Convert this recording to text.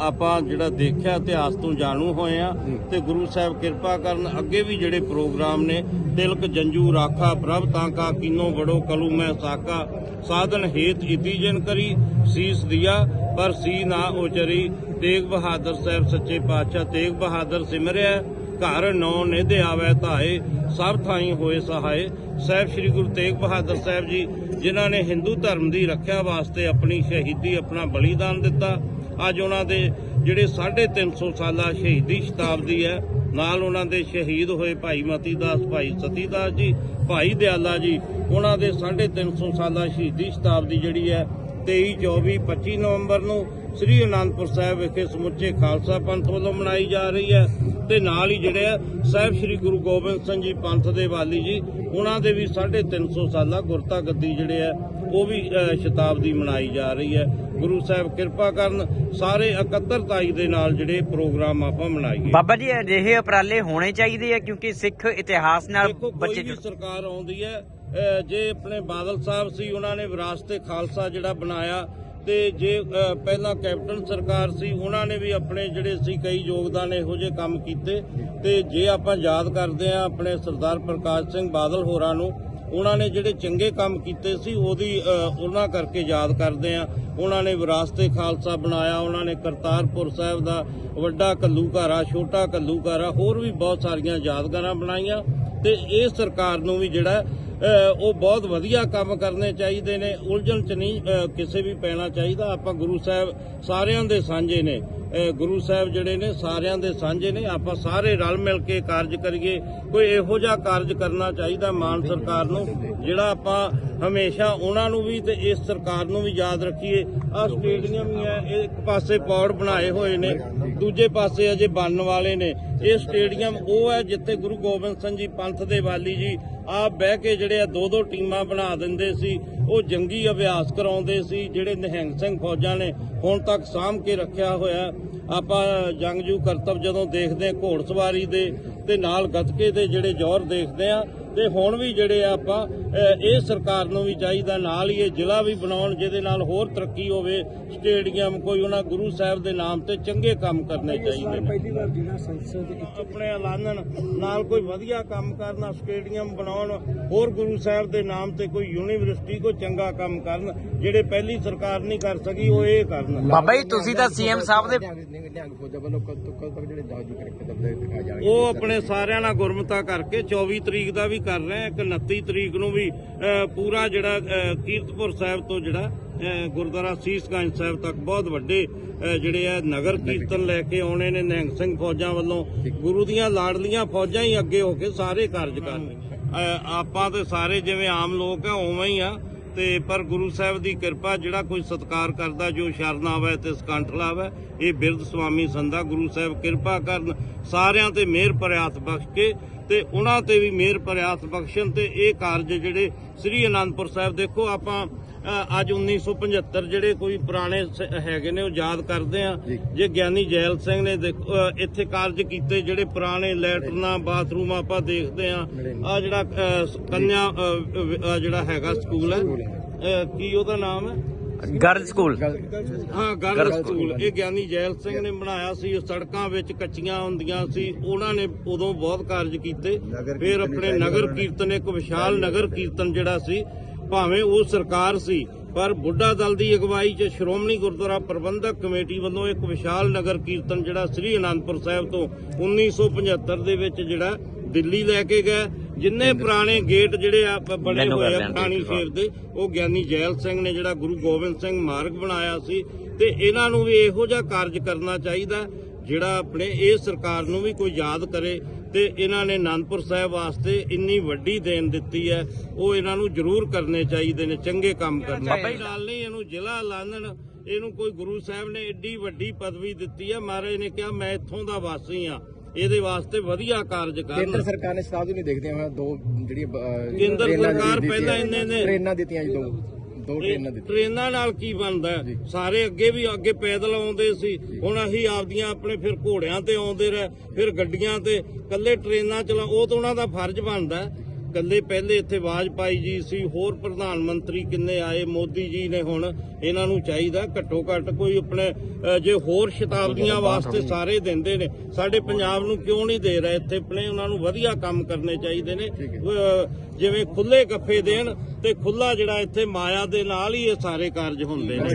ਆਪਾਂ ਜਿਹੜਾ ਦੇਖਿਆ ਇਤਿਹਾਸ ਤੋਂ ਜਾਣੂ ਹੋਏ ਆ ਤੇ ਗੁਰੂ ਸਾਹਿਬ ਕਿਰਪਾ ਕਰਨ ਅੱਗੇ ਵੀ ਜਿਹੜੇ ਪ੍ਰੋਗਰਾਮ ਨੇ ਤਿਲਕ ਜੰਜੂ ਰਾਖਾ ਪ੍ਰਭ ਤਾਂ ਕਾ ਕੀਨੋ ਬੜੋ ਕਲੂ ਮੈਂ ਸਾਕਾ ਸਾਧਨ ਹੇਤ ਇਤੀ ਜਨ ਕਰੀ ਸੀਸ ਦਿਆ ਪਰ ਸੀ ਨਾ ਉਚਰੀ। ਤੇਗ ਬਹਾਦਰ ਸਾਹਿਬ ਸੱਚੇ ਪਾਤਸ਼ਾਹ ਤੇਗ ਬਹਾਦਰ ਸਿਮਰਿਆ ਘਰ ਨੌ ਨਿਧੇ ਆਵੇ ਧਾਏ, ਸਭ ਥਾਈ ਹੋਏ ਸਹਾਏ। ਸਾਹਿਬ ਸ੍ਰੀ ਗੁਰੂ ਤੇਗ ਬਹਾਦਰ ਸਾਹਿਬ ਜੀ, ਜਿਨ੍ਹਾਂ ਨੇ ਹਿੰਦੂ ਧਰਮ ਦੀ ਰੱਖਿਆ ਵਾਸਤੇ ਆਪਣੀ ਸ਼ਹੀਦੀ, ਆਪਣਾ ਬਲੀਦਾਨ ਦਿੱਤਾ, ਅੱਜ ਉਹਨਾਂ ਦੇ ਜਿਹੜੇ 350 ਸਾਲਾ ਸ਼ਹੀਦੀ ਸ਼ਤਾਬਦੀ ਹੈ, ਨਾਲ ਉਹਨਾਂ ਦੇ ਸ਼ਹੀਦ ਹੋਏ ਭਾਈ ਮਤੀ ਦਾਸ ਭਾਈ ਸਤੀ ਦਾਸ ਜੀ, ਭਾਈ ਦਿਆਲਾ ਜੀ, ਉਹਨਾਂ ਦੇ 350 ਸਾਲਾ ਸ਼ਹੀਦੀ ਸ਼ਤਾਬਦੀ ਜਿਹੜੀ ਹੈ 23 24 25 ਨਵੰਬਰ ਨੂੰ ਸ੍ਰੀ ਅਨੰਦਪੁਰ ਸਾਹਿਬ ਵਿਖੇ ਸਮੁੱਚੇ ਖਾਲਸਾ ਪੰਥ ਵੱਲੋਂ ਮਨਾਈ ਜਾ ਰਹੀ ਹੈ ਤੇ ਨਾਲ ਹੀ ਜਿਹੜੇ ਸਾਹਿਬ ਸ੍ਰੀ ਗੁਰੂ ਗੋਬਿੰਦ ਸਿੰਘ ਜੀ ਪੰਥ ਦੇ ਵਾਲੀ ਜੀ ਉਹਨਾਂ ਦੇ ਵੀ 350 ਸਾਲਾ ਗੁਰਤਾ ਗੱਦੀ ਜਿਹੜੇ ਆ ਉਹ ਵੀ ਸ਼ਤਾਬਦੀ ਮਨਾਈ ਜਾ ਰਹੀ ਹੈ। ਗੁਰੂ ਸਾਹਿਬ ਕਿਰਪਾ ਕਰਨ ਸਾਰੇ ਇਕੱਤਰਤਾਈ ਦੇ ਨਾਲ ਜਿਹੜੇ ਪ੍ਰੋਗਰਾਮ ਆਪਾਂ ਮਨਾਈਏ। ਬਾਬਾ ਜੀ ਅਜਿਹੇ ਉਪਰਾਲੇ ਹੋਣੇ ਚਾਹੀਦੇ ਆ ਕਿਉਂਕਿ ਸਿੱਖ ਇਤਿਹਾਸ ਨਾਲ ਬੱਚੇ ਜੁੜ ਸਰਕਾਰ ਆਉਂਦੀ ਹੈ ਜੇ ਆਪਣੇ ਬਾਦਲ ਸਾਹਿਬ ਸੀ ਉਹਨਾਂ ਨੇ ਵਿਰਾਸਤੇ ਖਾਲਸਾ ਜਿਹੜਾ ਬਣਾਇਆ ਤੇ ਜੇ ਪਹਿਲਾਂ ਕੈਪਟਨ ਸਰਕਾਰ ਸੀ, ਉਹਨਾਂ ਨੇ ਵੀ ਆਪਣੇ ਜਿਹੜੇ ਸੀ ਕਈ ਯੋਗਦਾਨ ਇਹੋ ਜਿਹੇ ਕੰਮ ਕੀਤੇ। ਤੇ ਜੇ ਆਪਾਂ ਯਾਦ ਕਰਦੇ ਆ ਆਪਣੇ ਸਰਦਾਰ ਪ੍ਰਕਾਸ਼ ਸਿੰਘ ਬਾਦਲ ਹੋਰਾਂ ਨੂੰ, ਉਹਨਾਂ ਨੇ ਜਿਹੜੇ ਚੰਗੇ ਕੰਮ ਕੀਤੇ ਸੀ, ਉਹਦੀ ਉਹਨਾਂ ਕਰਕੇ ਯਾਦ ਕਰਦੇ ਆ ਉਹਨਾਂ ਨੇ ਵਿਰਾਸਤੇ ਖਾਲਸਾ ਬਣਾਇਆ, ਉਹਨਾਂ ਨੇ ਕਰਤਾਰਪੁਰ ਸਾਹਿਬ ਦਾ ਵੱਡਾ ਕੱਲੂਘਾਰਾ ਛੋਟਾ ਕੱਲੂਘਾਰਾ ਹੋਰ ਵੀ ਬਹੁਤ ਸਾਰੀਆਂ ਯਾਦਗਾਰਾਂ ਬਣਾਈਆਂ। ਤੇ ਇਹ ਸਰਕਾਰ ਨੂੰ ਵੀ ਜਿਹੜਾ ਉਹ ਬਹੁਤ ਵਧੀਆ ਕੰਮ ਕਰਨੇ ਚਾਹੀਦੇ ਨੇ। ਉਲਝਣ ਚ ਨਹੀਂ ਕਿਸੇ ਵੀ ਪੈਣਾ ਚਾਹੀਦਾ। ਆਪਾਂ ਗੁਰੂ ਸਾਹਿਬ ਸਾਰਿਆਂ ਦੇ ਸਾਂਝੇ ਨੇ। ਗੁਰੂ ਸਾਹਿਬ ਜਿਹੜੇ ਨੇ, ਸਾਰਿਆਂ ਦੇ ਸਾਂਝੇ ਨੇ। ਆਪਾਂ ਸਾਰੇ ਰਲ ਮਿਲ ਕੇ ਕਾਰਜ ਕਰੀਏ। ਕੋਈ ਇਹੋ ਜਿਹਾ ਕਾਰਜ ਕਰਨਾ ਚਾਹੀਦਾ ਮਾਨ ਸਰਕਾਰ ਨੂੰ, ਜਿਹੜਾ ਆਪਾਂ ਹਮੇਸ਼ਾ ਉਹਨਾਂ ਨੂੰ ਵੀ ਤੇ ਇਸ ਸਰਕਾਰ ਨੂੰ ਵੀ ਯਾਦ ਰੱਖੀਏ। ਆ ਸਟੇਡੀਅਮ ਹੀ ਹੈ, ਇਹ ਇੱਕ ਪਾਸੇ ਪੌੜ ਬਣਾਏ ਹੋਏ ਨੇ, ਦੂਜੇ ਪਾਸੇ ਅਜੇ ਬਣਨ ਵਾਲੇ ਨੇ। ਇਹ ਸਟੇਡੀਅਮ ਉਹ ਹੈ ਜਿੱਥੇ ਗੁਰੂ ਗੋਬਿੰਦ ਸਿੰਘ ਜੀ, ਪੰਥ ਦੇ ਵਾਲੀ ਜੀ ਆਪ ਬਹਿ ਕੇ ਜਿਹੜੇ ਆ ਦੋ ਦੋ ਟੀਮਾਂ ਬਣਾ ਦਿੰਦੇ ਸੀ। ਉਹ ਜੰਗੀ ਅਭਿਆਸ ਕਰਾਉਂਦੇ ਸੀ, ਜਿਹੜੇ ਨਿਹੰਗ ਸਿੰਘ ਫੌਜਾਂ ਨੇ ਹੁਣ ਤੱਕ ਸਾਂਭ ਕੇ ਰੱਖਿਆ ਹੋਇਆ। ਆਪਾਂ ਜੰਗਜੂ ਕਰਤਬ ਜਦੋਂ ਦੇਖਦੇ ਘੋੜ ਸਵਾਰੀ ਦੇ ਤੇ ਨਾਲ ਗੱਤਕੇ ਦੇ ਜਿਹੜੇ ਜ਼ੋਰ ਦੇਖਦੇ ਆ ਤੇ ਹੁਣ ਵੀ ਜਿਹੜੇ ਆ ਆਪਾਂ ਇਹ ਸਰਕਾਰ ਨੂੰ ਵੀ ਚਾਹੀਦਾ ਨਾਲ ਹੀ ਇਹ ਜ਼ਿਲ੍ਹਾ ਵੀ ਬਣਾਉਣ ਜਿਹਦੇ ਨਾਲ ਹੋਰ ਤਰੱਕੀ ਹੋਵੇ ਸਟੇਡੀਅਮ ਕੋਈ ਉਹਨਾਂ ਗੁਰੂ ਸਾਹਿਬ ਦੇ ਨਾਮ ਤੇ ਚੰਗੇ ਕੰਮ ਕਰਨੇ ਚਾਹੀਦੇ ਨੇ। ਪਹਿਲੀ ਵਾਰ ਜਿਹੜਾ ਸੰਸਦ ਇੱਥੇ ਆਪਣੇ ਐਲਾਨਣ ਨਾਲ ਕੋਈ ਵਧੀਆ ਕੰਮ ਕਰਨਾ ਸਟੇਡੀਅਮ ਬਣਾਉਣ ਹੋਰ ਗੁਰੂ ਸਾਹਿਬ ਦੇ ਨਾਮ ਤੇ ਕੋਈ ਯੂਨੀਵਰਸਿਟੀ ਕੋਈ ਚੰਗਾ ਕੰਮ ਕਰਨ ਜਿਹੜੇ ਪਹਿਲੀ ਸਰਕਾਰ ਨਹੀਂ ਕਰ ਸਕੀ ਉਹ ਇਹ ਕਰਨ। ਬਾਬਾ ਜੀ ਤੁਸੀਂ ਤਾਂ ਸੀਐਮ ਸਾਹਿਬ ਦੇ ਉਹ ਆਪਣੇ ਸਾਰਿਆਂ ਨਾਲ ਗੁਰਮਤਾ ਕਰਕੇ 24 ਤਰੀਕ ਦਾ ਵੀ ਕਰ ਰਹੇ ਇੱਕ 29 ਤਰੀਕ ਨੂੰ ਵੀ ਪੂਰਾ ਜਿਹੜਾ ਕੀਰਤਪੁਰ ਸਾਹਿਬ ਤੋਂ ਜਿਹੜਾ ਗੁਰਦੁਆਰਾ ਸੀਸਗੰਜ ਸਾਹਿਬ ਤੱਕ ਬਹੁਤ ਵੱਡੇ ਜਿਹੜੇ ਆ ਨਗਰ ਕੀਰਤਨ ਲੈ ਕੇ ਆਉਣੇ ਨੇ ਨਿਹੰਗ ਸਿੰਘ ਫੌਜਾਂ ਵੱਲੋਂ। ਗੁਰੂ ਦੀਆਂ ਲਾਡਲੀਆਂ ਫੌਜਾਂ ਹੀ ਅੱਗੇ ਹੋ ਕੇ ਸਾਰੇ ਕਾਰਜ ਅਹ, ਆਪਾਂ ਤੇ ਸਾਰੇ ਜਿਵੇਂ ਆਮ ਲੋਕ ਆ ਉਵੇਂ ਹੀ ਆ। ਤੇ ਪਰ ਗੁਰੂ ਸਾਹਿਬ ਦੀ ਕਿਰਪਾ ਜਿਹੜਾ ਕੋਈ ਸਤਕਾਰ ਕਰਦਾ ਜੋ ਸ਼ਰਨ ਆਵੇ ਤੇ ਸਕੰਠ ਲਾਵੇ ਇਹ ਬਿਰਧ ਸੁਆਮੀ ਸੰਦਾ ਗੁਰੂ ਸਾਹਿਬ ਕਿਰਪਾ ਕਰਨ ਸਾਰਿਆਂ ਤੇ ਮਿਹਰ ਭਰਿਆਤ ਬਖਸ਼ ਕੇ ਤੇ ਉਹਨਾਂ ਤੇ ਵੀ ਮਿਹਰ ਭਰਿਆਤ ਬਖਸ਼ਣ ਤੇ ਇਹ ਕਾਰਜ ਜਿਹੜੇ ਸ੍ਰੀ ਅਨੰਦਪੁਰ ਸਾਹਿਬ ਦੇਖੋ ਆਪਾਂ ਅੱਜ 1975 ਜਿਹੜੇ ਕੋਈ ਪੁਰਾਣੇ ਹੈਗੇ ਨੇ ਉਹ ਯਾਦ ਕਰਦੇ ਆ। ਜੇ। ਗਿਆਨੀ ਜੈਲ ਸਿੰਘ ਨੇ ਇੱਥੇ ਕਾਰਜ ਕੀਤੇ ਜਿਹੜੇ ਪੁਰਾਣੇ ਲੈਟਰਨਾਂ ਬਾਥਰੂਮ ਆਪਾਂ ਦੇਖਦੇ ਆ। ਆ ਜਿਹੜਾ ਕੰਨਿਆ ਜਿਹੜਾ ਹੈਗਾ ਸਕੂਲ ਹੈ। ਕੀ ਉਹਦਾ ਨਾਮ ਹੈ? Girl school. ਹਾਂ ਗਰਲ ਸਕੂਲ। ਇਹ ਗਿਆਨੀ ਜੈਲ ਸਿੰਘ ਨੇ ਬਣਾਇਆ ਸੀ ਉਹ ਸੜਕਾਂ ਵਿੱਚ ਕੱਚੀਆਂ ਹੁੰਦੀਆਂ ਸੀ। ਉਹਨਾਂ ਨੇ ਉਦੋਂ ਬਹੁਤ ਕਾਰਜ ਕੀਤੇ। ਫਿਰ ਆਪਣੇ ਨਗਰ ਕੀਰਤਨ ਇੱਕ ਵਿਸ਼ਾਲ ਨਗਰ ਕੀਰਤਨ ਜਿਹੜਾ ਸੀ ਭਾਵੇਂ ਉਹ ਸਰਕਾਰ ਸੀ ਪਰ ਬੁੱਢਾ ਦਲ ਦੀ ਅਗਵਾਈ 'ਚ ਸ਼੍ਰੋਮਣੀ ਗੁਰਦੁਆਰਾ ਪ੍ਰਬੰਧਕ ਕਮੇਟੀ ਵੱਲੋਂ ਇੱਕ ਵਿਸ਼ਾਲ ਨਗਰ ਕੀਰਤਨ ਜਿਹੜਾ ਸ੍ਰੀ ਅਨੰਦਪੁਰ ਸਾਹਿਬ ਤੋਂ 1975 ਦੇ ਵਿੱਚ ਜਿਹੜਾ ਦਿੱਲੀ ਲੈ ਕੇ ਗਏ ਜਿੰਨੇ ਪੁਰਾਣੇ ਗੇਟ ਜਿਹੜੇ ਆ ਬ- ਬਣੇ ਮੈਨੂੰ ਹੋਏ ਆ। ਪੁਰਾਣੀ ਸ਼ੇਰ ਦੇ ਉਹ ਗਿਆਨੀ ਜੈਲ ਸਿੰਘ ਨੇ ਜਿਹੜਾ ਗੁਰੂ ਗੋਬਿੰਦ ਸਿੰਘ ਮਾਰਗ ਬਣਾਇਆ ਸੀ ਤੇ ਇਹਨਾਂ ਨੂੰ ਵੀ ਇਹੋ ਜਿਹਾ ਕਾਰਜ ਕਰਨਾ ਚਾਹੀਦਾ ਜਿਹੜਾ ਆਪਣੇ ਇਹ ਸਰਕਾਰ ਨੂੰ ਵੀ ਕੋਈ ਯਾਦ ਕਰੇ ਤੇ ਇਹਨਾਂ ਨੇ ਆਨੰਦਪੁਰ ਸਾਹਿਬ ਵਾਸਤੇ ਇੰਨੀ ਵੱਡੀ ਦੇਣ ਦਿੱਤੀ ਹੈ ਉਹ ਇਹਨਾਂ ਨੂੰ ਜ਼ਰੂਰ ਕਰਨੇ ਚਾਹੀਦੇ ਨੇ ਚੰਗੇ ਕੰਮ ਕਰਨੇ ਨਾਲ ਨਹੀਂ ਇਹਨੂੰ ਜ਼ਿਲ੍ਹਾ ਲਾਣਨ ਇਹਨੂੰ ਕੋਈ ਗੁਰੂ ਸਾਹਿਬ ਨੇ ਏਡੀ ਵੱਡੀ ਪਦਵੀ ਦਿੱਤੀ ਹੈ ਮਹਾਰਾਜ ਨੇ ਕਿਹਾ ਮੈਂ ਇੱਥੋਂ ਦਾ ਵਾਸੀ ਆ ਇਹਦੇ ਵਾਸਤੇ ਵਧੀਆ ਕਾਰਜ ਕੇਂਦਰ ਕਰਨ ਸਰਕਾਰ ਨੇ ਸ਼ਤਾਬਦੀ ਨੂੰ ਦੇਖਦੇ ਹੋਏ ਦੋ ਜਿਹੜੀਆਂ ਅਹ, ਕੇਂਦਰ ਟ੍ਰੇਨਾਂ ਸਰਕਾਰ ਦਿੱਤੀਆਂ- ਪਹਿਲਾਂ ਇੰਨੇ ਨੇ- ਟ੍ਰੇਨਾਂ ਦਿੱਤੀਆਂ ਜੀ ਦੋ। ਦੋ ਟ੍ਰੇਨਾਂ ਦਿੱਤੀਆਂ। ਟ੍ਰੇਨਾਂ ਨਾਲ ਕੀ ਬਣਦਾ ਹੈ? ਸਾਰੇ ਅੱਗੇ ਵੀ ਅੱਗੇ ਪੈਦਲ ਆਉਂਦੇ ਸੀ। ਹੁਣ ਅਸੀਂ ਆਪਦੀਆਂ ਆਪਣੇ ਫਿਰ ਘੋੜਿਆਂ ਤੇ ਆਉਂਦੇ ਰਹੇ ਫਿਰ ਗੱਡੀਆਂ ਤੇ। ਕੱਲੇ ਟ੍ਰੇਨਾਂ ਚਲਾ ਉਹ ਤਾਂ ਉਹਨਾਂ ਦਾ ਫਰਜ਼ ਬਣਦਾ ਹੈ। ਕੱਲੇ ਪਹਿਲੇ ਇੱਥੇ ਵਾਜਪਾਈ ਜੀ ਸੀ ਹੋਰ ਪ੍ਰਧਾਨ ਮੰਤਰੀ ਕਿੰਨੇ ਆਏ ਮੋਦੀ ਜੀ ਨੇ ਹੁਣ ਇਹਨਾਂ ਨੂੰ ਚਾਹੀਦਾ ਘੱਟੋ ਘੱਟ ਕੋਈ ਆਪਣੇ ਜੇ ਹੋਰ ਸ਼ਤਾਬਦੀਆਂ ਵਾਸਤੇ ਸਾਰੇ ਦਿੰਦੇ ਨੇ ਸਾਡੇ ਪੰਜਾਬ ਨੂੰ ਕਿਉਂ ਨਹੀਂ ਦੇ ਰਹੇ ਇੱਥੇ ਆਪਣੇ ਉਹਨਾਂ ਨੂੰ ਵਧੀਆ ਕੰਮ ਕਰਨੇ ਚਾਹੀਦੇ ਨੇ। ਜਿਵੇਂ ਖੁੱਲੇ ਗੱਫੇ ਦੇਣ ਤੇ ਖੁੱਲਾ ਜਿਹੜਾ ਇੱਥੇ ਮਾਇਆ ਦੇ ਨਾਲ ਹੀ ਇਹ ਸਾਰੇ ਕਾਰਜ ਹੁੰਦੇ ਨੇ।